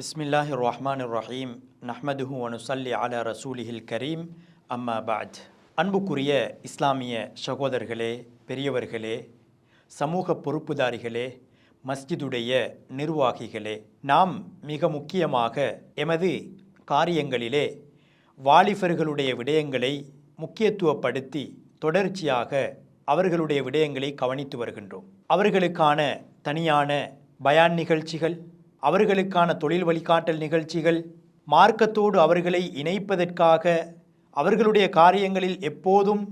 பிஸ்மில்லாஹி ரஹ்மான் ரஹீம் நஹ்மதுஹு அனுசல்லி அல ரசூலிஹில் கரீம் அம்மா பாத் அன்புக்குரிய இஸ்லாமிய சகோதரர்களே பெரியவர்களே சமூக பொறுப்புதாரிகளே மஸ்ஜிதுடைய நிர்வாகிகளே நாம் மிக முக்கியமாக எமது காரியங்களிலே வாலிபர்களுடைய விடயங்களை முக்கியத்துவப்படுத்தி தொடர்ச்சியாக அவர்களுடைய விடயங்களை கவனித்து வருகின்றோம். அவர்களுக்கான தனியான பயான் நிகழ்ச்சிகள் அவர்களுக்கான தொழில் வழிகாட்டல் நிகழ்ச்சிகள் மார்க்கத்தோடு அவர்களை இணைப்பதற்காக அவர்களுடைய காரியங்களில் எப்போதும்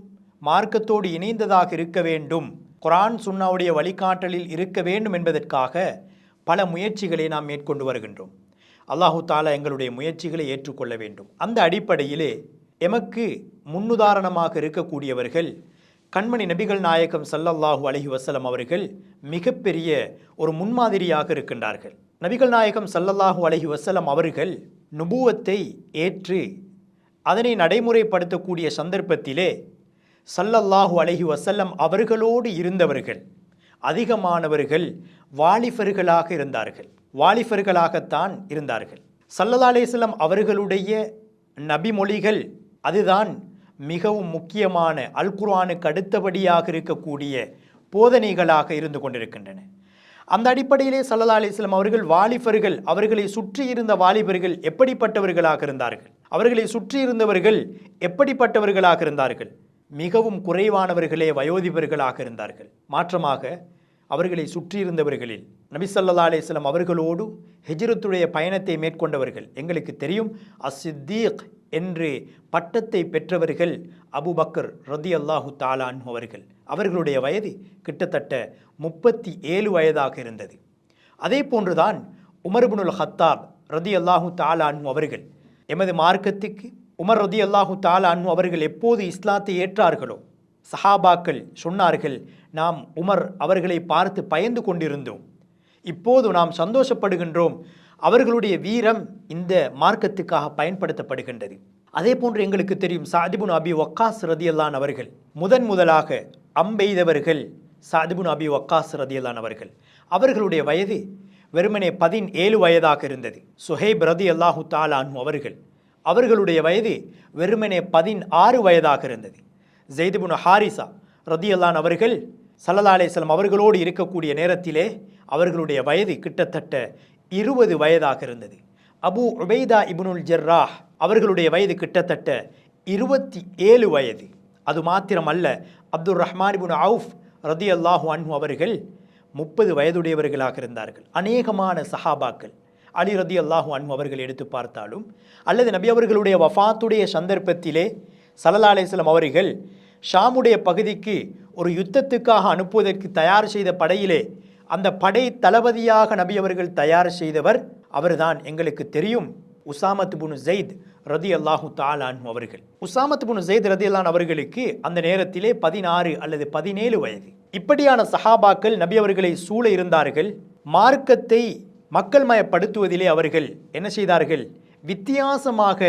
மார்க்கத்தோடு இணைந்ததாக இருக்க வேண்டும். குரான் சுன்னாவுடைய வழிகாட்டலில் இருக்க வேண்டும் என்பதற்காக பல முயற்சிகளை நாம் மேற்கொண்டு வருகின்றோம். அல்லாஹு தாலா எங்களுடைய முயற்சிகளை ஏற்றுக்கொள்ள வேண்டும். அந்த அடிப்படையிலே எமக்கு முன்னுதாரணமாக இருக்கக்கூடியவர்கள் கண்மணி நபிகள் நாயகம் சல்லல்லாஹு அலஹி வசலம் அவர்கள் மிகப்பெரிய ஒரு முன்மாதிரியாக இருக்கின்றார்கள். நபிகள் நாயகம் சல்லல்லாஹு அலஹி வசலம் அவர்கள் நுபுவத்தை ஏற்று அதனை நடைமுறைப்படுத்தக்கூடிய சந்தர்ப்பத்திலே சல்லல்லாஹு அலஹி வசல்லம் அவர்களோடு இருந்தவர்கள் அதிகமானவர்கள் வாலிபர்களாக இருந்தார்கள். வாலிபர்களாகத்தான் இருந்தார்கள். சல்லல்லா அலைஹிஸ்ஸலாம் அவர்களுடைய நபிமொழிகள் அதுதான் மிகவும் முக்கியமான அல் குர்ஆனுக்கு அடுத்தபடியாக இருக்கக்கூடிய போதனைகளாக இருந்து கொண்டிருக்கின்றன. அந்த அடிப்படையிலே சல்லா அலிஸ்லாம் அவர்கள் வாலிபர்கள் அவர்களை சுற்றி இருந்த வாலிபர்கள் எப்படிப்பட்டவர்களாக இருந்தார்கள்? அவர்களை சுற்றி இருந்தவர்கள் எப்படிப்பட்டவர்களாக இருந்தார்கள்? மிகவும் குறைவானவர்களே வயோதிபர்களாக இருந்தார்கள். மாற்றமாக அவர்களை சுற்றியிருந்தவர்களில் நபிசல்லா அலிஸ்லாம் அவர்களோடு ஹிஜ்ரத்துடைய பயணத்தை மேற்கொண்டவர்கள். எங்களுக்கு தெரியும் அசித்தீக் என்று பட்டத்தை பெற்றவர்கள் அபுபக்கர் ரதி அல்லாஹு தாலான் அவர்கள். அவர்களுடைய வயது கிட்டத்தட்ட முப்பத்தி ஏழு வயதாக இருந்தது. அதே போன்றுதான் உமர்புனுல் ஹத்தாப் ரதி அல்லாஹு தாலான் அவர்கள். எமது மார்க்கத்துக்கு உமர் ரதி அல்லாஹு தாலான் அவர்கள் எப்போது இஸ்லாத்தை ஏற்றார்களோ சஹாபாக்கள் சொன்னார்கள் நாம் உமர் அவர்களை பார்த்து பயந்து கொண்டிருந்தோம். இப்போது நாம் சந்தோஷப்படுகின்றோம். அவர்களுடைய வீரம் இந்த மார்க்கத்துக்காக பயன்படுத்தப்படுகின்றது. அதே போன்று எங்களுக்கு தெரியும் சாதிபுன் அபி ஒக்காஸ் ரதியல்லான் அவர்கள் முதன் முதலாக அம்பெய்தவர்கள் சாதிபுன் அபி ஒக்காஸ் ரதியல்லான் அவர்கள். அவர்களுடைய வயது வெறுமனே பதினேழு வயதாக இருந்தது. சுஹேப் ரதி அல்லாஹு தாலான் அவர்கள் அவர்களுடைய வயது வெறுமனே பதினாறு வயதாக இருந்தது. ஜெய்துபுன் ஹாரிசா ரதியல்லான் அவர்கள் சல்லா அலிஸ்லாம் அவர்களோடு இருக்கக்கூடிய நேரத்திலே அவர்களுடைய வயது கிட்டத்தட்ட இருபது வயதாக இருந்தது. அபு உபைதா இபுனுல் ஜர்ராஹ் அவர்களுடைய வயது கிட்டத்தட்ட இருபத்தி ஏழு வயது. அது மாத்திரமல்ல அப்துல் ரஹ்மான் இபுன் அவுஃப் ரதி அல்லாஹு அன்ஹு அவர்கள் முப்பது வயதுடையவர்களாக இருந்தார்கள். அநேகமான சஹாபாக்கள் அலி ரதி அல்லாஹு அன்ஹு அவர்கள் எடுத்து பார்த்தாலும் அல்லது நபி அவர்களுடைய வஃபாத்துடைய சந்தர்ப்பத்திலே சல்லல்லா அலிஸ்லாம் அவர்கள் ஷாமுடைய பகுதிக்கு ஒரு யுத்தத்துக்காக அனுப்புவதற்கு தயார் செய்த படையிலே அந்த படை தளபதியாக நபி அவர்கள் தயார் செய்தவர் அவர்தான். எங்களுக்கு தெரியும் உசாமத் புனு ஜெயித் ரதி அல்லாஹு தாலான் அவர்கள். உசாமத் புனு ஜெயித் ரதி அல்லான் அவர்களுக்கு அந்த நேரத்திலே பதினாறு அல்லது பதினேழு வயது. இப்படியான சஹாபாக்கள் நபி அவர்களை சூழ இருந்தார்கள். மார்க்கத்தை மக்கள் மயப்படுத்துவதிலே அவர்கள் என்ன செய்தார்கள்? வித்தியாசமாக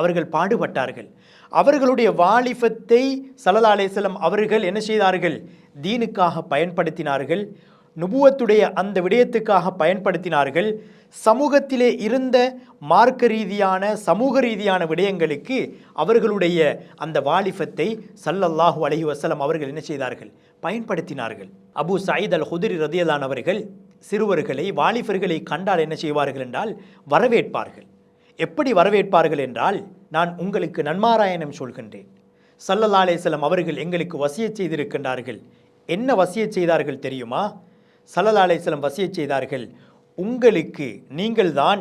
அவர்கள் பாடுபட்டார்கள். அவர்களுடைய வாலிபத்தை சல்லா அவர்கள் என்ன செய்தார்கள்? தீனுக்காக பயன்படுத்தினார்கள். நுபுவத்துடைய அந்த விடயத்துக்காக பயன்படுத்தினார்கள். சமூகத்திலே இருந்த மார்க்க ரீதியான சமூக ரீதியான விடயங்களுக்கு அவர்களுடைய அந்த வாலிபத்தை சல்லல்லாஹு அலஹி வசலம் அவர்கள் என்ன செய்தார்கள்? பயன்படுத்தினார்கள். அபு சயீத் அல் ஹுதிரி ரதியலானவர்கள் சிறுவர்களை வாலிபர்களை கண்டால் என்ன செய்வார்கள் என்றால் வரவேற்பார்கள். எப்படி வரவேற்பார்கள் என்றால் நான் உங்களுக்கு நன்மாராயணம் சொல்கின்றேன். சல்லல்லா அலேசலம் அவர்கள் எங்களுக்கு வசிய செய்திருக்கின்றார்கள். என்ன வசிய செய்தார்கள் தெரியுமா? சல்லலாலேசலம் வசிய செய்தார்கள். உங்களுக்கு நீங்கள்தான்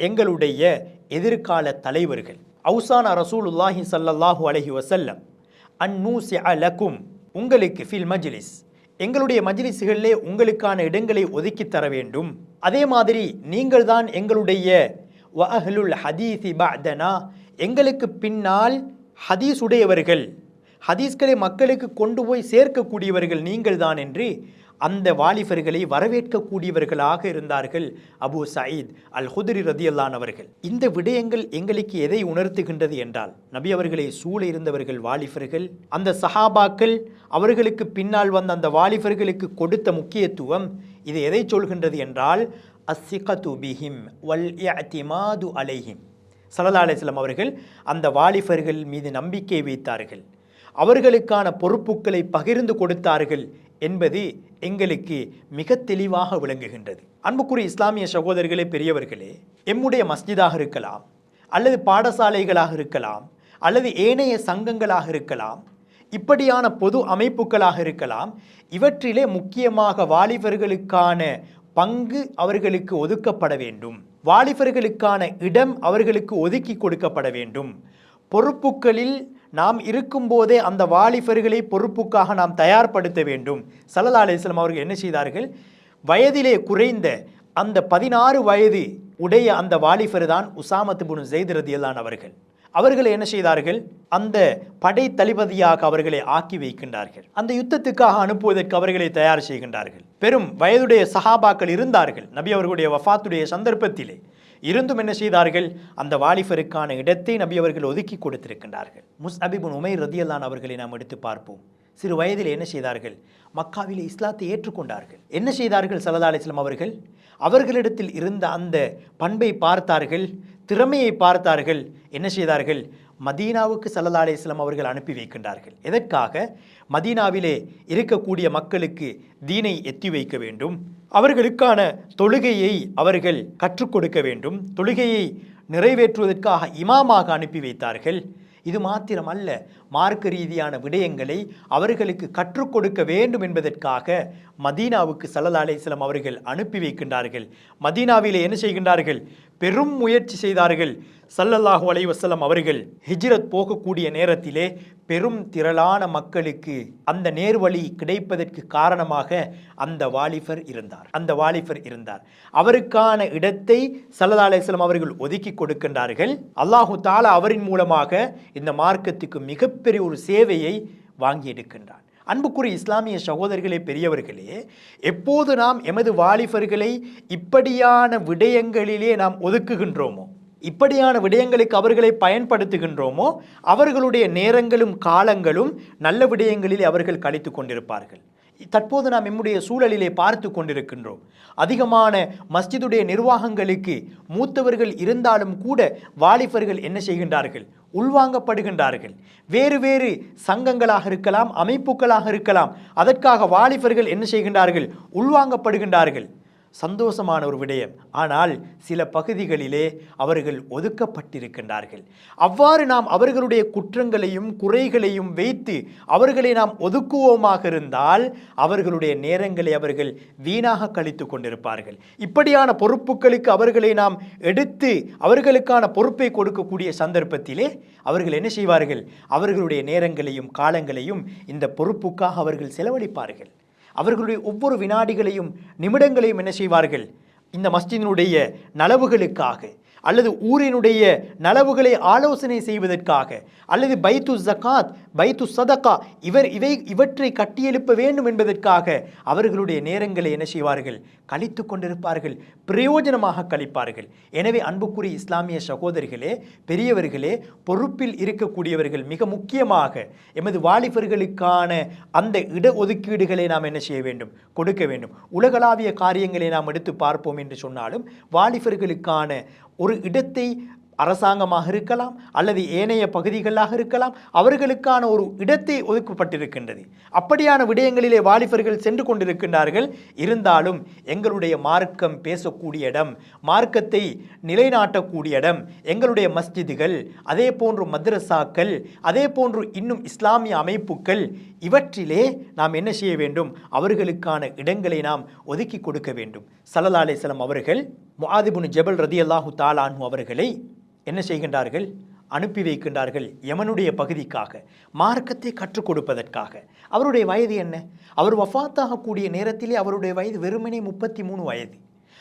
எங்களுடைய எதிர்கால தலைவர்கள். அவுசான ரசூலுல்லாஹி சல்லல்லாஹு அலஹி வசல்லம் அந்நூசி அலக்கும் உங்களுக்கு ஃபில் மஜ்லிஸ். எங்களுடைய மஜ்லிஸ்களிலே உங்களுக்கான இடங்களை ஒதுக்கி தர வேண்டும். அதே மாதிரி நீங்கள்தான் எங்களுடைய வஹலுல் ஹதீசி பஅதனா எங்களுக்கு பின்னால் ஹதீஸ் உடையவர்கள் ஹதீஸ்களை மக்களுக்கு கொண்டு போய் சேர்க்கக்கூடியவர்கள் நீங்கள் தான் என்று அந்த வாலிபர்களை வரவேற்கக்கூடியவர்களாக இருந்தார்கள் அபு சயீத் அல் ஹுதிரி ரதியல்லான் அவர்கள். இந்த விடயங்கள் எங்களுக்கு எதை உணர்த்துகின்றது என்றால் நபி அவர்களை சூழ இருந்தவர்கள் வாலிபர்கள் அந்த சஹாபாக்கள் அவர்களுக்கு பின்னால் வந்த அந்த வாலிபர்களுக்கு கொடுத்த முக்கியத்துவம் இது எதை சொல்கின்றது என்றால் அஸ்ஸிகத்து பிஹிம் வல் இஅ்திமாது அலைஹிம். சல்லா அலிஸ்லாம் அவர்கள் அந்த வாலிபர்கள் மீது நம்பிக்கை வைத்தார்கள். அவர்களுக்கான பொறுப்புகளை பகிர்ந்து கொடுத்தார்கள் என்பது எங்களுக்கு மிக தெளிவாக விளங்குகின்றது. அன்புக்குரிய இஸ்லாமிய சகோதரர்களே பெரியவர்களே எம்முடைய மஸ்ஜிதாக இருக்கலாம் அல்லது பாடசாலைகளாக இருக்கலாம் அல்லது ஏனைய சங்கங்களாக இருக்கலாம் இப்படியான பொது அமைப்புகளாக இருக்கலாம் இவற்றிலே முக்கியமாக வாலிபர்களுக்கான பங்கு அவர்களுக்கு ஒதுக்கப்பட வேண்டும். வாலிபர்களுக்கான இடம் அவர்களுக்கு ஒதுக்கி கொடுக்கப்பட வேண்டும். பொறுப்புகளில் நாம் இருக்கும்போதே அந்த வாலிபர்களை பொறுப்புக்காக நாம் தயார்படுத்த வேண்டும். சல்லா அலிஸ்லாம் அவர்கள் என்ன செய்தார்கள்? வயதிலே குறைந்த அந்த பதினாறு வயது உடைய அந்த வாலிபர் தான் உசாமத்து புனு ஜெயித் ரதியல்லான் அவர்கள். அவர்களை என்ன செய்தார்கள்? அந்த படை தளபதியாக அவர்களை ஆக்கி வைக்கின்றார்கள். அந்த யுத்தத்துக்காக அனுப்புவதற்கு அவர்களை தயார் செய்கின்றார்கள். பெரும் வயதுடைய சஹாபாக்கள் இருந்தார்கள். நபி அவர்களுடைய வஃபாத்துடைய சந்தர்ப்பத்திலே. இருந்தும் என்ன செய்தார்கள்? அந்த வாலிபருக்கான இடத்தை நபி அவர்கள் ஒதுக்கி கொடுத்திருக்கின்றார்கள். முஸ் அபிபுன் உமை ரதியல்லான் அவர்களை நாம் எடுத்து பார்ப்போம். சிறு வயதில் என்ன செய்தார்கள்? மக்காவில் இஸ்லாத்தை ஏற்றுக்கொண்டார்கள். என்ன செய்தார்கள்? சல்லா அலிஸ்லாம் அவர்கள்? அவர்களிடத்தில் இருந்த அந்த பண்பை பார்த்தார்கள் திறமையை பார்த்தார்கள். என்ன செய்தார்கள்? மதீனாவுக்கு சல்லல்லா அலிஸ்லாம் அவர்கள் அனுப்பி வைக்கின்றார்கள். எதற்காக? மதீனாவிலே இருக்கக்கூடிய மக்களுக்கு தீனை எத்தி வைக்க வேண்டும். அவர்களுக்கான தொழுகையை அவர்கள் கற்றுக் கொடுக்க வேண்டும். தொழுகையை நிறைவேற்றுவதற்காக இமாமாக அனுப்பி வைத்தார்கள். இது மாத்திரமல்ல மார்க்க ரீதியான விடயங்களை அவர்களுக்கு கற்றுக் கொடுக்க வேண்டும் என்பதற்காக மதீனாவுக்கு சல்லா அலிஸ்லாம் அவர்கள் அனுப்பி வைக்கின்றார்கள். மதீனாவிலே என்ன செய்கின்றார்கள்? பெரும் முயற்சி செய்தார்கள். சல்லல்லாஹு அலைவசல்லம் அவர்கள் ஹிஜ்ரத் போகக்கூடிய நேரத்திலே பெரும் திரளான மக்களுக்கு அந்த நேர்வழி கிடைப்பதற்கு காரணமாக அந்த வாலிபர் இருந்தார். அந்த வாலிபர் இருந்தார். அவருக்கான இடத்தை சல்லதா அலிஸ்லாம் அவர்கள் ஒதுக்கி கொடுக்கின்றார்கள். அல்லாஹு தாலா அவரின் மூலமாக இந்த மார்க்கத்துக்கு மிகப்பெரிய ஒரு சேவையை வாங்கி எடுக்கின்றார் அன்புக்குரிய இஸ்லாமிய சகோதரர்களே பெரியவர்களே எப்போது நாம் எமது வாலிபர்களை இப்படியான விடயங்களிலே நாம் ஒதுக்குகின்றோமோ இப்படியான விடயங்களுக்கு அவர்களை பயன்படுத்துகின்றோமோ அவர்களுடைய நேரங்களும் காலங்களும் நல்ல விடயங்களில் அவர்கள் கழித்து கொண்டிருப்பார்கள். தற்போது நாம் நம்முடைய சூழலிலே பார்த்து கொண்டிருக்கின்றோம். அதிகமான மஸ்ஜிதுடைய நிர்வாகங்களுக்கு மூத்தவர்கள் இருந்தாலும் கூட வாலிபர்கள் என்ன செய்கின்றார்கள்? உள்வாங்கப்படுகின்றார்கள். வேறு வேறு சங்கங்களாக இருக்கலாம் அமைப்புகளாக இருக்கலாம். அதற்காக வாலிபர்கள் என்ன செய்கின்றார்கள்? உள்வாங்கப்படுகின்றார்கள். சந்தோஷமான ஒரு விடயம். ஆனால் சில பகுதிகளிலே அவர்கள் ஒதுக்கப்பட்டிருக்கின்றார்கள். அவ்வாறு நாம் அவர்களுடைய குற்றங்களையும் குறைகளையும் வைத்து அவர்களை நாம் ஒதுக்குவோமாக இருந்தால் அவர்களுடைய நேரங்களை அவர்கள் வீணாக கழித்து கொண்டிருப்பார்கள். இப்படியான பொறுப்புகளுக்கு அவர்களை நாம் எடுத்து அவர்களுக்கான பொறுப்பை கொடுக்கக்கூடிய சந்தர்ப்பத்திலே அவர்கள் என்ன செய்வார்கள்? அவர்களுடைய நேரங்களையும் காலங்களையும் இந்த பொறுப்புக்காக அவர்கள் செலவழிப்பார்கள். அவர்களுடைய ஒவ்வொரு வினாடிகளையும் நிமிடங்களையும் என்ன செய்வார்கள்? இந்த மஸ்ஜிதினுடைய நலவுகளுக்காக அல்லது ஊரினுடைய நலவுகளை ஆலோசனை செய்வதற்காக அல்லது பைத்து ஜகாத் பைத்து சதகா இவர் இவை இவற்றை கட்டியெழுப்ப வேண்டும் என்பதற்காக அவர்களுடைய நேரங்களை என்ன செய்வார்கள்? கழித்து கொண்டிருப்பார்கள். பிரயோஜனமாக கழிப்பார்கள். எனவே அன்புக்குரிய இஸ்லாமிய சகோதரிகளே பெரியவர்களே பொறுப்பில் இருக்கக்கூடியவர்கள் மிக முக்கியமாக எமது வாலிபர்களுக்கான அந்த இட ஒதுக்கீடுகளை நாம் என்ன செய்ய வேண்டும்? கொடுக்க வேண்டும். உலகளாவிய காரியங்களை நாம் எடுத்து பார்ப்போம் என்று சொன்னாலும் வாலிபர்களுக்கான ஒரு இடத்தை அரசாங்கமாக இருக்கலாம் அல்லது ஏனைய பகுதிகளாக இருக்கலாம் அவர்களுக்கான ஒரு இடத்தை ஒதுக்கப்பட்டிருக்கின்றது. அப்படியான விடயங்களிலே வாலிபர்கள் சென்று கொண்டிருக்கின்றார்கள். இருந்தாலும் எங்களுடைய மார்க்கம் பேசக்கூடிய இடம் மார்க்கத்தை நிலைநாட்டக்கூடிய இடம் எங்களுடைய மஸ்ஜிதுகள் அதே போன்று மദ്രசாக்கள் அதே போன்று இன்னும் இஸ்லாமிய அமைப்புகள் இவற்றிலே நாம் என்ன செய்ய வேண்டும்? அவர்களுக்கான இடங்களை நாம் ஒதுக்கி கொடுக்க வேண்டும். சலலாலேசலம் அவர்கள் முஹாதிபுன் ஜபல் ரதி அல்லாஹு தாலான் அவர்களை என்ன செய்கின்றார்கள்? அனுப்பி வைக்கின்றார்கள் யமனுடைய பகுதிக்காக மார்க்கத்தை கற்றுக் கொடுப்பதற்காக. அவருடைய வயது என்ன? அவர் வஃபாத்தாகக்கூடிய நேரத்திலே அவருடைய வயது வெறுமனே முப்பத்தி மூணு வயது.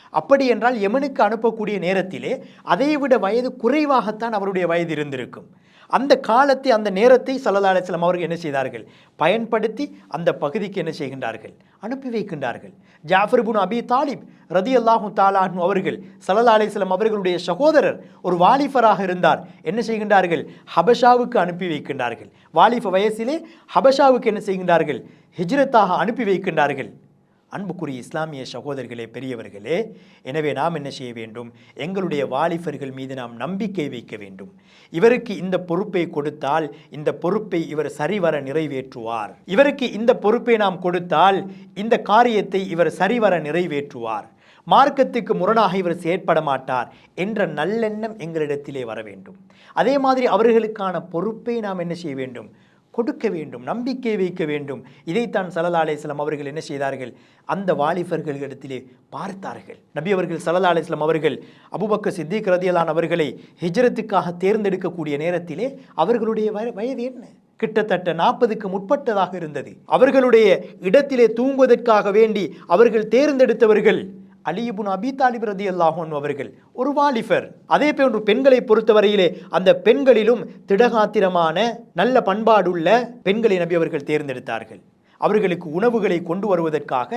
அப்படி என்றால் யமனுக்கு அனுப்பக்கூடிய நேரத்திலே அதைவிட வயது குறைவாகத்தான் அவருடைய வயது இருந்திருக்கும். அந்த காலத்தை அந்த நேரத்தை சல்லல்லா அலிஸ்லாம் அவர்கள் என்ன செய்தார்கள்? பயன்படுத்தி அந்த பகுதிக்கு என்ன செய்கின்றார்கள்? அனுப்பி வைக்கின்றார்கள். ஜாஃபர் புன் அபி தாலிப் ரதி அல்லாஹு தாலாஹு அவர்கள் சல்லல்லா அலிஸ்லாம் அவர்களுடைய சகோதரர் ஒரு வாலிபராக இருந்தார். என்ன செய்கின்றார்கள்? ஹபஷாவுக்கு அனுப்பி வைக்கின்றார்கள். வாலிஃப வயசிலே ஹபஷாவுக்கு என்ன செய்கின்றார்கள்? ஹிஜ்ரத்தாக அனுப்பி வைக்கின்றார்கள். அன்புக்குரிய இஸ்லாமிய சகோதரர்களே பெரியவர்களே எனவே நாம் என்ன செய்ய வேண்டும்? எங்களுடைய வாலிபர்கள் மீது நாம் நம்பிக்கை வைக்க வேண்டும். இவருக்கு இந்த பொறுப்பை கொடுத்தால் இந்த பொறுப்பை இவர் சரிவர நிறைவேற்றுவார். இவருக்கு இந்த பொறுப்பை நாம் கொடுத்தால் இந்த காரியத்தை இவர் சரிவர நிறைவேற்றுவார். மார்க்கத்துக்கு முரணாக இவர் செயற்பட மாட்டார் என்ற நல்லெண்ணம் எங்களிடத்திலே வர வேண்டும். அதே மாதிரி அவர்களுக்கான பொறுப்பை நாம் என்ன செய்ய வேண்டும்? கொடுக்க வேண்டும் நம்பிக்கை வைக்க வேண்டும். இதைத்தான் சல்லா அலிஸ்லாம் அவர்கள் என்ன செய்தார்கள்? அந்த வாலிபர்களிடத்திலே பார்த்தார்கள். நபி அவர்கள் சல்லா அலிஸ்லாம் அவர்கள் அபுபக்க சித்திக் ரதியலான் அவர்களை ஹிஜ்ரத்துக்காக தேர்ந்தெடுக்கக்கூடிய நேரத்திலே அவர்களுடைய வய- வயது என்ன? கிட்டத்தட்ட நாற்பதுக்கு முற்பட்டதாக இருந்தது. அவர்களுடைய இடத்திலே தூங்குவதற்காக வேண்டி அவர்கள் தேர்ந்தெடுத்தவர்கள் அலிபுன் அபி தாலிப் ரதி அல்லாஹோன் அவர்கள் ஒரு வாலிபர். அதே போன்று பெண்களை பொறுத்தவரையிலே அந்த பெண்களிலும் திடகாத்திரமான நல்ல பண்பாடுள்ள பெண்களை நபி அவர்கள் தேர்ந்தெடுத்தார்கள். அவர்களுக்கு உணவுகளை கொண்டு வருவதற்காக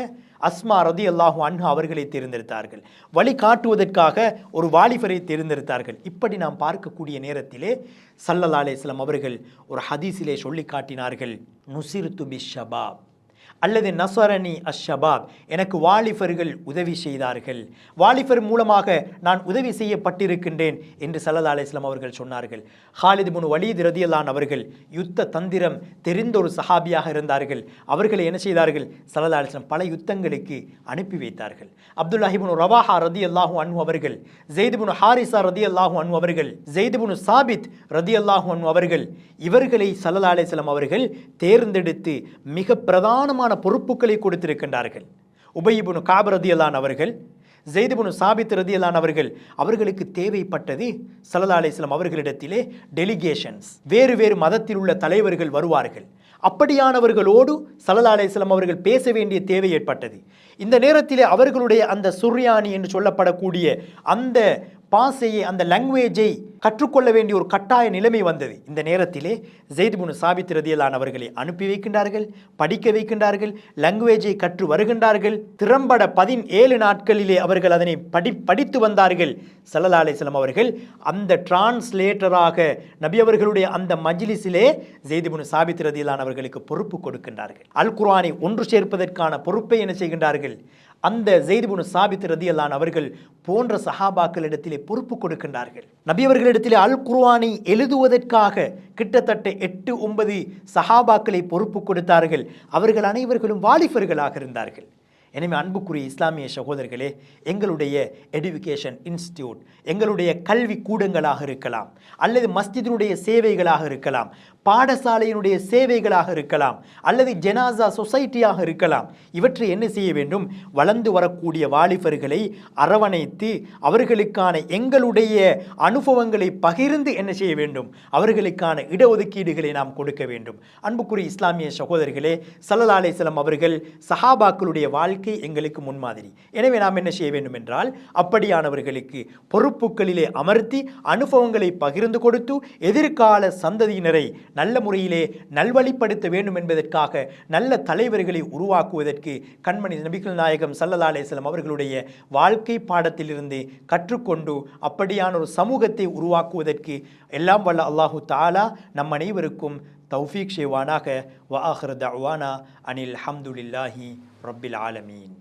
அஸ்மா ரதி அல்லாஹு அன்ஹா அவர்களை தேர்ந்தெடுத்தார்கள். வழி காட்டுவதற்காக ஒரு வாலிபரை தேர்ந்தெடுத்தார்கள். இப்படி நாம் பார்க்கக்கூடிய நேரத்திலே சல்லல்லா அலைஹிஸ்ஸலாம் அவர்கள் ஒரு ஹதீஸிலே சொல்லி காட்டினார்கள் நுசிர்து பி ஷபாப். அல்லது நசரணி அஷபாப் எனக்கு வாலிபர்கள் உதவி செய்தார்கள். வாலிபர் மூலமாக நான் உதவி செய்யப்பட்டிருக்கின்றேன் என்று சல்லா அலிஸ்லாம் அவர்கள் சொன்னார்கள். ஹாலித் முன் வலீத் ரதியல்லான் அவர்கள் யுத்த தந்திரம் தெரிந்த ஒரு சஹாபியாக இருந்தார்கள். அவர்களை என்ன செய்தார்கள்? சல்லா அலிஸ்லாம் பல யுத்தங்களுக்கு அனுப்பி வைத்தார்கள். அப்துல்லாஹிபுன் ரவாஹா ரதி அல்லாஹூ அன்ஹு அவர்கள் ஜெய்துபுன் ஹாரிசா ரதி அல்லாஹூ அன்ஹு அவர்கள் ஜெய்துபுன் சாபித் ரதி அல்லாஹூ அன்ஹு அவர்கள் இவர்களை சல்லா அலிஸ்லாம் அவர்கள் தேர்ந்தெடுத்து மிக பிரதானமான பொறுப்புகளை கொடுத்திருக்கின்றார்கள். உபயிபுனு காப் ரதியலான் அவர்கள் ஜெய்துபுனு சாபித் ரதியலான் அவர்கள் அவர்களுக்கு தேவைப்பட்டது சல்லல்லா அலிஸ்லாம் அவர்களிடத்திலே டெலிகேஷன்ஸ். வேறு வேறு மதத்தில் உள்ள தலைவர்கள் வருவார்கள். அப்படியானவர்களோடு சல்லல்லா அலிஸ்லாம் அவர்கள் பேச வேண்டிய தேவை ஏற்பட்டது. இந்த நேரத்திலே அவர்களுடைய அந்த சுர்யானி என்று சொல்லப்படக்கூடிய அந்த பாசையை அந்த லாங்குவேஜை கற்றுக்கொள்ள வேண்டிய ஒரு கட்டாய நிலைமை வந்தது. இந்த நேரத்திலே ஜெயித் சாபித் ரதியலானவர்களை அனுப்பி வைக்கின்றார்கள் படிக்க வைக்கின்றார்கள் லாங்குவேஜை கற்று வருகின்றார்கள். திறம்பட பதினேழு நாட்களிலே அவர்கள் அதனை படி படித்து வந்தார்கள். சல்லல்லா அலிஸ்லாம் அவர்கள் அந்த டிரான்ஸ்லேட்டராக நபி அவர்களுடைய அந்த மஜ்லிஸிலே ஜெயித் சாபித் ரதியலானவர்களுக்கு பொறுப்பு கொடுக்கின்றார்கள். அல் குர்ஆனை ஒன்று சேர்ப்பதற்கான பொறுப்பை என்ன செய்கின்றார்கள்? அந்த ஜெய்துபுனு சாபித் ரதியல்லான் அவர்கள் போன்ற சஹாபாக்களிடத்திலே பொறுப்பு கொடுக்கின்றார்கள். நபி அவர்களிடத்திலே அல் குர்வானை எழுதுவதற்காக கிட்டத்தட்ட எட்டு ஒன்பது சஹாபாக்களை பொறுப்பு கொடுத்தார்கள். அவர்கள் அனைவர்களும் வாலிபர்களாக இருந்தார்கள். எனவே அன்புக்குரிய இஸ்லாமிய சகோதரர்களே எங்களுடைய எடுகேஷன் இன்ஸ்டியூட் எங்களுடைய கல்வி கூடங்களாக இருக்கலாம் அல்லது மஸ்ஜிதினுடைய சேவைகளாக இருக்கலாம் பாடசாலையினுடைய சேவைகளாக இருக்கலாம் அல்லது ஜெனாசா சொசைட்டியாக இருக்கலாம். இவற்றை என்ன செய்ய வேண்டும்? வளர்ந்து வரக்கூடிய வாலிபர்களை அரவணைத்து அவர்களுக்கான எங்களுடைய அனுபவங்களை பகிர்ந்து என்ன செய்ய வேண்டும்? அவர்களுக்கான இடஒதுக்கீடுகளை நாம் கொடுக்க வேண்டும். அன்புக்குரிய இஸ்லாமிய சகோதரர்களே சல்லலாலே அலிஸ்லாம் அவர்கள் சஹாபாக்களுடைய வாழ்க்கை எங்களுக்கு முன்மாதிரி. எனவே நாம் என்ன செய்ய வேண்டும் என்றால் அப்படியானவர்களுக்கு பொறுப்புகளிலே அமர்த்தி அனுபவங்களை பகிர்ந்து கொடுத்து எதிர்கால சந்ததியினரை நல்ல முறையிலே நல்வழிப்படுத்த வேண்டும் என்பதற்காக நல்ல தலைவர்களை உருவாக்குவதற்கு கண்மணி நபிகள் நாயகம் சல்லல்லா அலிஸ்லாம் அவர்களுடைய வாழ்க்கை பாடத்திலிருந்து கற்றுக்கொண்டு அப்படியான ஒரு சமூகத்தை உருவாக்குவதற்கு எல்லாம் வல்ல அல்லாஹு தாலா நம் அனைவருக்கும் தௌஃபீக் ஷேவானாக வ ஆஹிர் தஅவானா அனில் ஹம்துலில்லாஹி ரப்பில் ஆலமீன்.